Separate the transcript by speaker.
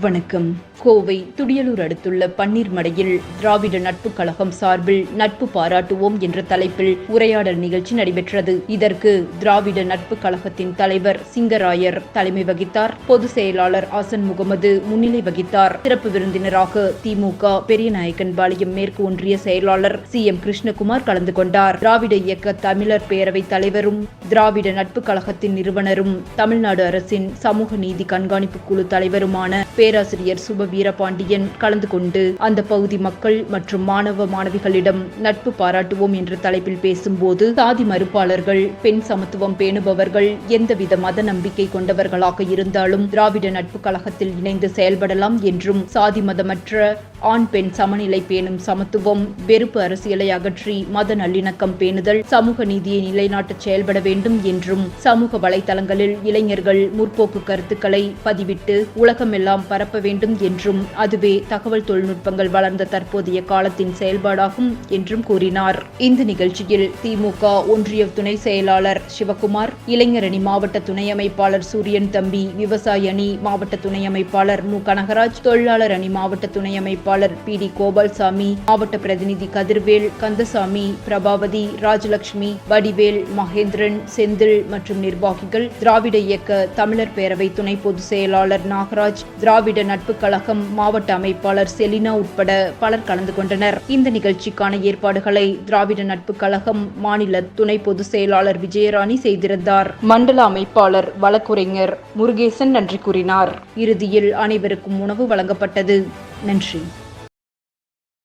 Speaker 1: வணக்கம். கோவை துடியலூர் அடுத்துள்ள பன்னீர்மடையில் திராவிட நட்பு கழகம் சார்பில் நட்பு பாராட்டுவோம் என்ற தலைப்பில் உரையாடல் நிகழ்ச்சி நடைபெற்றது. இதற்கு திராவிட நட்பு கழகத்தின் தலைவர் சிங்கராயர் தலைமை வகித்தார். பொதுச் செயலாளர் ஆசன் முகமது முன்னிலை வகித்தார். சிறப்பு விருந்தினராக திமுக பெரியநாயக்கன் பாளையம் மேற்கு ஒன்றிய செயலாளர் சி. எம். கிருஷ்ணகுமார் கலந்து கொண்டார். திராவிட இயக்க தமிழர் பேரவைத் தலைவரும் திராவிட நட்பு கழகத்தின் நிறுவனரும் தமிழ்நாடு அரசின் சமூக நீதி கண்காணிப்பு குழு தலைவருமான பேராசிரியர் சுப வீரபாண்டியன் கலந்து கொண்டு அந்த பகுதி மக்கள் மற்றும் மாணவ மாணவிகளிடம் நட்பு பாராட்டுவோம் என்ற தலைப்பில் பேசும்போது சாதி மறுப்பாளர்கள் பெண் சமத்துவம் பேணுபவர்கள் எந்தவித மத நம்பிக்கை கொண்டவர்களாக இருந்தாலும் திராவிட நட்பு கழகத்தில் இணைந்து செயல்படலாம் என்றும் சாதி மதமற்ற ஆண் பெண் சமநிலை பேணும் சமத்துவம் வெறுப்பு அரசியலை அகற்றி மத நல்லிணக்கம் பேணுதல் சமூக நீதியை நிலைநாட்டச் செயல்பட வேண்டும் என்றும் சமூக வலைதளங்களில் இளைஞர்கள் முற்போக்கு கருத்துக்களை பதிவிட்டு உலகமெல்லாம் பரப்ப வேண்டும் என்றும் அதுவே தகவல் தொழில்நுட்பங்கள் வளர்ந்த தற்போதைய காலத்தின் செயல்பாடாகும் என்றும் கூறினார். இந்த நிகழ்ச்சியில் திமுக ஒன்றிய துணை செயலாளர் சிவகுமார் இளைஞரணி மாவட்ட துணை அமைப்பாளர் சூரியன் தம்பி விவசாய அணி மாவட்ட துணை அமைப்பாளர் மு. கனகராஜ் தொழிலாளர் அணி மாவட்ட துணை அமைப்பாளர் பி டி கோபால்சாமி மாவட்ட பிரதிநிதி கதிர்வேல் கந்தசாமி பிரபாவதி ராஜலட்சுமி வடிவேல் மகேந்திரன் செந்தில் மற்றும் நிர்வாகிகள் திராவிட இயக்க தமிழர் பேரவை துணை பொதுச் செயலாளர் நாகராஜ் திராவிட நட்பு கழகம் மாவட்ட அமைப்பாளர் செலினா உட்பட பலர் கலந்து கொண்டனர். இந்த நிகழ்ச்சிக்கான ஏற்பாடுகளை திராவிட நட்பு கழகம் மாநில துணை பொதுச் செயலாளர் விஜயராணி செய்திருந்தார். மண்டல அமைப்பாளர் வழக்குரைஞர் முருகேசன் நன்றி கூறினார். இறுதியில் அனைவருக்கும் உணவு வழங்கப்பட்டது. நன்றி.